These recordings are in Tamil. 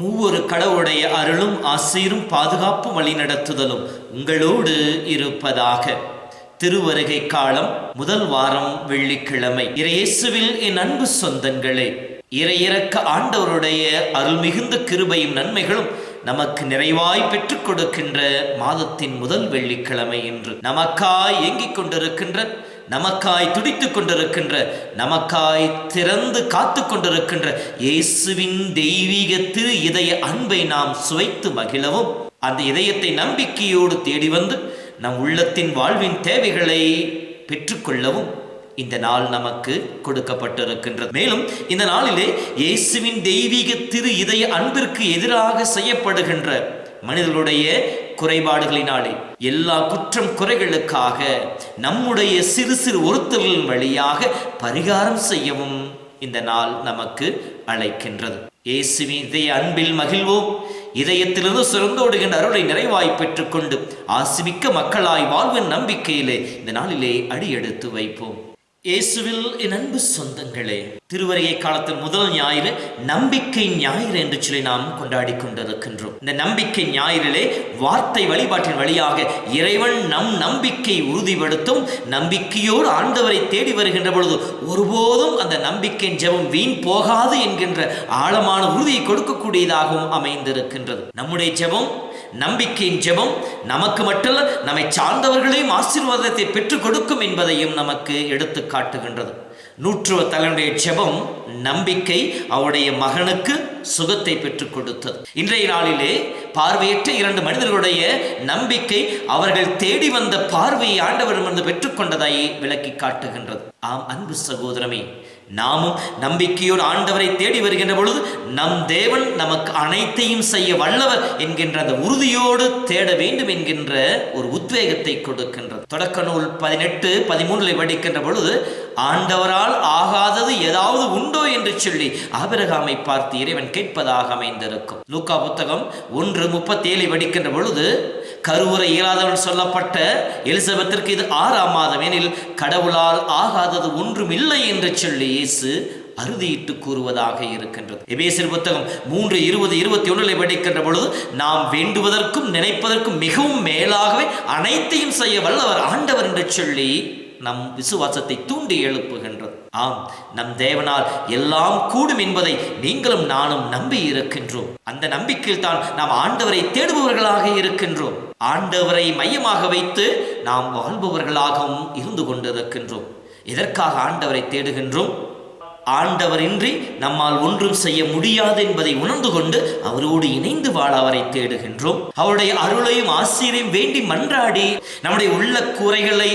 மூவொரு கடவுளுடைய அருளும் ஆசீரும் பாதுகாப்பும் வழிநடத்துதலும் உங்களோடு இருப்பதாக. திருவருகை காலம் முதல் வாரம் வெள்ளிக்கிழமை. இறையேசுவில் என் அன்பு சொந்தங்களே இறையிறக்க ஆண்டவருடைய அருள் மிகுந்த கிருபையும் நன்மைகளும் நமக்கு நிறைவாய் பெற்றுக் கொடுக்கின்ற மாதத்தின் முதல் வெள்ளிக்கிழமை என்று நமக்காய் ஏங்கிக் கொண்டிருக்கின்ற நமக்காய் துடித்து கொண்டிருக்கின்ற நமக்காய் திறந்து காத்து கொண்டிருக்கின்ற இயேசுவின் தெய்வீக திரு இதய அன்பை நாம் சுவைத்து மகிழவும். அந்த இதயத்தை நம்பிக்கையோடு தேடி வந்து நம் உள்ளத்தின் வாழ்வின் தேவைகளை பெற்றுக்கொள்ளவும் இந்த நாள் நமக்கு கொடுக்கப்பட்டிருக்கின்றது. மேலும் இந்த நாளிலே இயேசுவின் தெய்வீக திரு இதய அன்பிற்கு எதிராக செய்யப்படுகின்ற மனிதர்களுடைய குறைபாடுகளினாலே எல்லா குற்றம் குறைகளுக்காக நம்முடைய சிறு சிறு ஒருத்தல்களின் வழியாக பரிகாரம் செய்யவும் இந்த நாள் நமக்கு அழைக்கின்றது. இயேசுவின் இதய அன்பில் மகிழ்வோம். இதயத்திலிருந்து சுரந்தோடுகின்ற அருளை நிறைவாய் பெற்றுக்கொண்டு ஆசிமிக்க மக்களாய் வாழ்வின் நம்பிக்கையிலே இந்த நாளிலே அடியெடுத்து வைப்போம். இயேசுவில் என் அன்பு சொந்தங்களே திருவரையை காலத்தில் முதல் ஞாயிறு நம்பிக்கை ஞாயிறு என்று சொல்லி நாம் கொண்டாடி கொண்டிருக்கின்றோம் இந்த நம்பிக்கை ஞாயிறிலே வார்த்தை வழிபாட்டின் வழியாக இறைவன் நம் நம்பிக்கை உறுதிப்படுத்தும் நம்பிக்கையோடு ஆண்டவரை தேடி வருகின்ற பொழுது ஒருபோதும் அந்த நம்பிக்கையின் ஜெபம் வீண் போகாது என்கின்ற ஆழமான உறுதியை கொடுக்கக்கூடியதாகவும் அமைந்திருக்கின்றது. நம்முடைய ஜெபம் நம்பிக்கையின் ஜெபம் நமக்கு மட்டுமல்ல நம்மை சார்ந்தவர்களையும் ஆசீர்வாதத்தை பெற்றுக் கொடுக்கும் என்பதையும் நமக்கு எடுத்து காட்டுகின்றது. நூற்றுவ தலைவனுடைய ஜெபம் நம்பிக்கை அவருடைய மகனுக்கு சுகத்தை பெற்றுக் கொடுத்தது. இன்றைய நாளிலே பார்வையற்ற இரண்டு மனிதர்களுடைய நம்பிக்கை அவர்கள் தேடி வந்த பார்வையை ஆண்டவரிடமிருந்து பெற்றுக்கொண்டதாய் விளக்கி காட்டுகின்றது. ஆம் அன்பு சகோதரமே நாமும் நம்பிக்கையோடு ஆண்டவரை தேடி வருகின்ற பொழுது நம் தேவன் நமக்கு அனைத்தையும் செய்ய வல்லவர் என்கின்ற அந்த உறுதியோடு தேட வேண்டும் என்கின்ற ஒரு உத்வேகத்தை கொடுக்கின்றது. தொடக்க நூல் பதினெட்டு பதிமூன்றில் படிக்கின்ற பொழுது ஆண்டவரால் ஆகாதது ஏதாவது உண்டோ என்று சொல்லி ஆபிரகாமை பார்த்து இறைவன் கேட்பதாக அமைந்திருக்கும். லூக்கா புத்தகம் ஒன்று முப்பத்தி ஏழை படிக்கின்ற பொழுது கருவுரை இயலாதவன் சொல்லப்பட்ட எலிசபெத்திற்கு இது ஆறாம் மாதம் எனில் கடவுளால் ஆகாதது ஒன்றும் இல்லை என்று சொல்லி இயேசு அறுதியிட்டு கூறுவதாக இருக்கின்றது. எபேசியர் புத்தகம் மூன்று இருபது இருபத்தி ஒன்றில் படிக்கின்ற பொழுது நாம் வேண்டுவதற்கும் நினைப்பதற்கும் மிகவும் மேலாகவே அனைத்தையும் செய்ய வல்லவர் ஆண்டவர் என்று சொல்லி நம் விசுவாசத்தை தூண்டி எழுப்புகின்றது. ஆம் நம் தேவனால் எல்லாம் கூடும் என்பதை நீங்களும் நானும் நம்பி இருக்கின்றோம். அந்த நம்பிக்கையில் தான் நாம் ஆண்டவரை தேடுபவர்களாக இருக்கின்றோம். ஆண்டவரை மையமாக வைத்து நாம் வாழ்பவர்களாகவும் இருந்து கொண்டிருக்கின்றோம். எதற்காக ஆண்டவரை தேடுகின்றோம்? ஆண்டவரின்றி நம்மால் ஒன்றும் செய்ய முடியாது என்பதை உணர்ந்து கொண்டு அவரோடு இணைந்து வாழ அவரை தேடுகின்றோம். அவருடைய அருளையும் ஆசிரியரையும் வேண்டி மன்றாடி நம்முடைய உள்ள கூரைகளை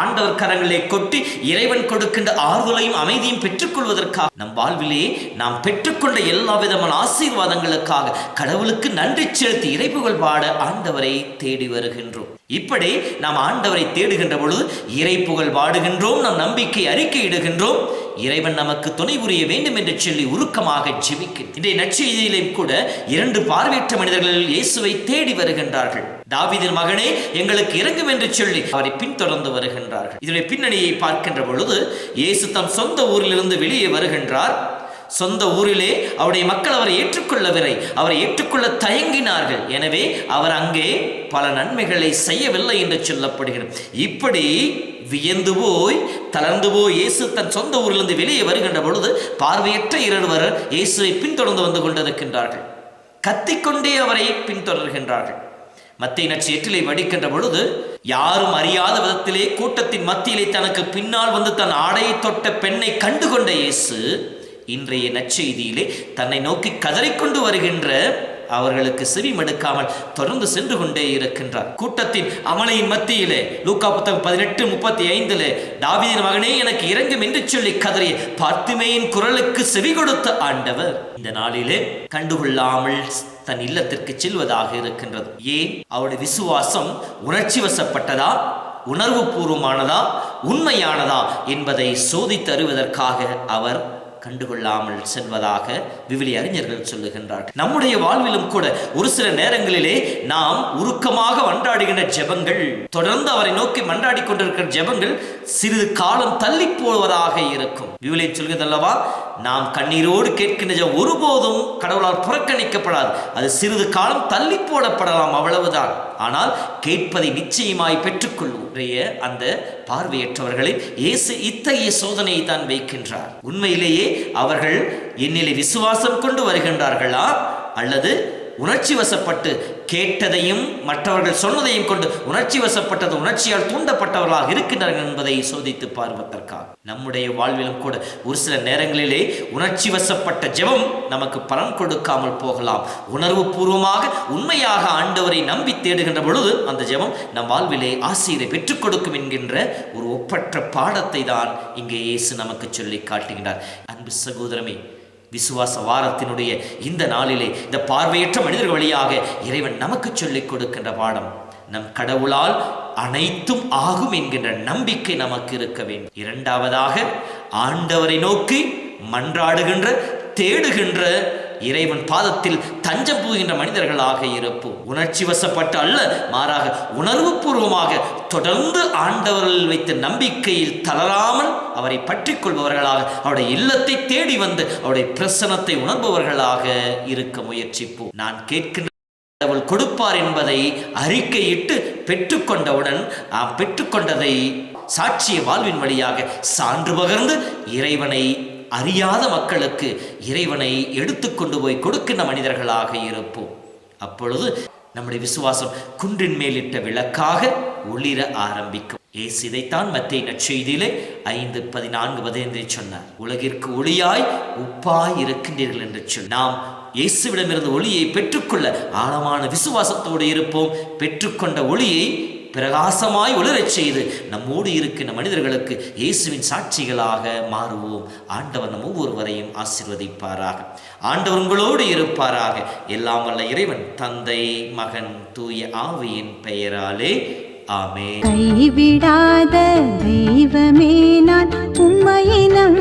ஆண்டவர் கரங்களை கொட்டி இறைவன் கொடுக்கின்ற ஆறுதலையும் அமைதியும் பெற்றுக்கொள்வதற்காக நம் வாழ்விலே நாம் பெற்றுக்கொண்ட எல்லா விதமான ஆசீர்வாதங்களுக்காக கடவுளுக்கு நன்றி செலுத்தி இறைப்புகள் பாட ஆண்டவரை தேடி வருகின்றோம். இப்படி நாம் ஆண்டவரை தேடுகின்ற பொழுது இறைப்புகழ் பாடுகின்றோம் நம் நம்பிக்கை அறிக்கையிடுகின்றோம். இறைவன் நமக்கு துணை புரிய வேண்டும் என்று சொல்லி உருக்கமாக ஜெபிக்கின்றோம் இன்றைய நற்செய்தியிலும் கூட இரண்டு பார்வையற்ற மனிதர்கள் இயேசுவை தேடி வருகின்றார்கள். தாவிதின் மகனே எங்களுக்கு இறங்கும் என்று சொல்லி அவரை பின்தொடர்ந்து வருகின்றார்கள். இதனுடைய பின்னணியை பார்க்கின்ற பொழுது இயேசு தம் சொந்த ஊரிலிருந்து வெளியே வருகின்றார். சொந்த ஊரிலே அவருடைய மக்கள் அவரை ஏற்றுக்கொள்ளவில்லை. அவரை ஏற்றுக்கொள்ள தயங்கினார்கள். எனவே அவர் அங்கே பல நன்மைகளை செய்யவில்லை என்று சொல்லப்படுகிறது. இப்படி வியந்து போய் தளர்ந்து போய் இயேசு தன் சொந்த ஊரிலிருந்து வெளியே வருகின்ற பொழுது பார்வையற்ற இருவர் இயேசுவை பின்தொடர்ந்து வந்து கொண்டிருக்கின்றார்கள். கத்திக்கொண்டே அவரை பின்தொடர்கின்றார்கள். மத்திய நச்சு எட்டிலை வடிக்கின்ற பொழுது யாரும் அறியாத விதத்திலே கூட்டத்தின் மத்தியிலே தனக்கு பின்னால் வந்து தன் ஆடையை தொட்ட பெண்ணை கண்டுகொண்ட இயேசு இன்றைய நற்செய்தியிலே தன்னை நோக்கி கதறிக்கொண்டு வருகின்ற அவர்களுக்கு செவி மடுக்காமல் தொடர்ந்து சென்று கொண்டே இருக்கின்றார். கூட்டத்தின் அமளையின் மத்தியிலே லூக்கா புத்தகம் பதினெட்டு முப்பத்தி ஐந்திலே தாவீதின் மகனே எனக்கு இறங்கும் என்று சொல்லி கதறிய பார்த்திமேயின் குரலுக்கு செவி கொடுத்த ஆண்டவர் இந்த நாளிலே கண்டுகொள்ளாமல் தன் இல்லத்திற்கு செல்வதாக இருக்கின்றது. ஏன்? அவருடைய விசுவாசம் உணர்ச்சி வசப்பட்டதா உணர்வு பூர்வமானதா உண்மையானதா? என்பதை சோதித்து அறிவதற்காக அவர் கண்டுகொள்ளாமல் செல்வதாக விவிலி அறிஞர்கள் சொல்லுகின்றார்கள். நம்முடைய வாழ்விலும் கூட ஒரு சில நேரங்களிலே நாம் உருக்கமாக மன்றாடுகின்ற ஜெபங்கள் தொடர்ந்து அவரை நோக்கி மன்றாடி கொண்டிருக்கிற ஜெபங்கள் சிறிது காலம் தள்ளி போவதாக இருக்கும். விவிலியை சொல்கிறதல்லவா? நாம் கண்ணீரோடு கேட்கின்ற ஒருபோதும் கடவுளால் புறக்கணிக்கப்படாது. அது சிறிது காலம் தள்ளி போடப்படலாம் அவ்வளவுதான். ஆனால் கேட்பதை நிச்சயமாய் பெற்றுக்கொள்ளும் அந்த பார்வையற்றவர்களை இயேசு இத்தகைய சோதனையை தான் வைக்கின்றார். உண்மையிலேயே அவர்கள் என்னிலே விசுவாசம் கொண்டு வருகின்றார்களா? அல்லது உணர்ச்சி வசப்பட்டு கேட்டதையும் மற்றவர்கள் சொன்னதையும் கொண்டு உணர்ச்சி வசப்பட்டது உணர்ச்சியால் தூண்டப்பட்டவர்களாக இருக்கின்றார்கள் என்பதை சோதித்து பார்வதற்காக நம்முடைய வாழ்விலும் கூட ஒரு சில நேரங்களிலே உணர்ச்சி வசப்பட்ட ஜெபம் நமக்கு பலன் கொடுக்காமல் போகலாம். உணர்வு பூர்வமாக உண்மையாக ஆண்டவரை நம்பி தேடுகின்ற பொழுது அந்த ஜெபம் நம் வாழ்விலே ஆசிரியரை பெற்றுக் கொடுக்கும் என்கின்ற ஒரு ஒப்பற்ற பாடத்தை தான் இங்கே இயேசு நமக்கு சொல்லி காட்டுகின்றார். அன்பு சகோதரமே விசுவாச வாரத்தினுடைய இந்த நாளிலே இந்த பார்வையற்ற மனிதர்கள் வழியாக இறைவன் நமக்கு சொல்லிக் கொடுக்கின்ற பாடம் நம் கடவுளால் அனைத்தும் ஆகும் என்கின்ற நம்பிக்கை நமக்கு இருக்க வேண்டும். இரண்டாவதாக ஆண்டவரை நோக்கி மன்றாடுகின்ற தேடுகின்ற இறைவன் பாதத்தில் தஞ்சம் புகுகின்ற மனிதர்களாக இருப்போம் உணர்ச்சி வசப்பட்டு அல்ல மாறாக உணர்வு பூர்வமாக தொடர்ந்து ஆண்டவர்கள் வைத்த நம்பிக்கையில் தளராமல் அவரை பற்றி கொள்பவர்களாக அவருடைய இல்லத்தை தேடி வந்து அவருடைய பிரசனத்தை உணர்பவர்களாக இருக்க முயற்சிப்போம். நான் கேட்கின்ற கடவுள் கொடுப்பார் என்பதை அறிக்கையிட்டு பெற்றுக்கொண்டவுடன் நாம் பெற்றுக்கொண்டதை சாட்சிய வாழ்வின் வழியாக சான்று பகர்ந்து இறைவனை அறியாத மக்களுக்கு இறைவனை எடுத்து கொண்டு போய் கொடுக்கின்ற மனிதர்களாக இருப்போம். அப்பொழுது நம்முடைய விசுவாசம் குன்றின் மேலிட்ட விளக்காக ஒளிர ஆரம்பிக்கும். ஏசு இதைத்தான் மத்திய நற்செய்தியிலே ஐந்து பதினான்கு பதினைந்து சொன்னார். உலகிற்கு ஒளியாய் உப்பாய் இருக்கின்றீர்கள் என்று சொல். நாம் இயேசுவிடமிருந்து ஒளியை பெற்றுக்கொள்ள ஆழமான விசுவாசத்தோடு இருப்போம். பெற்றுக்கொண்ட ஒளியை பிரகாசமாய் ஒளிரச் செய்து நம்மோடு இருக்கின்ற மனிதர்களுக்கு இயேசுவின் சாட்சிகளாக மாறுவோம். ஆண்டவர் நம் ஒவ்வொருவரையும் ஆசிர்வதிப்பாராக. ஆண்டவர் உங்களோடு இருப்பாராக. எல்லாம் வல்ல இறைவன் தந்தை மகன் தூய ஆவியின் பெயராலே ஆமே கைவிடாத தெய்வமே நான் உம்மையினம்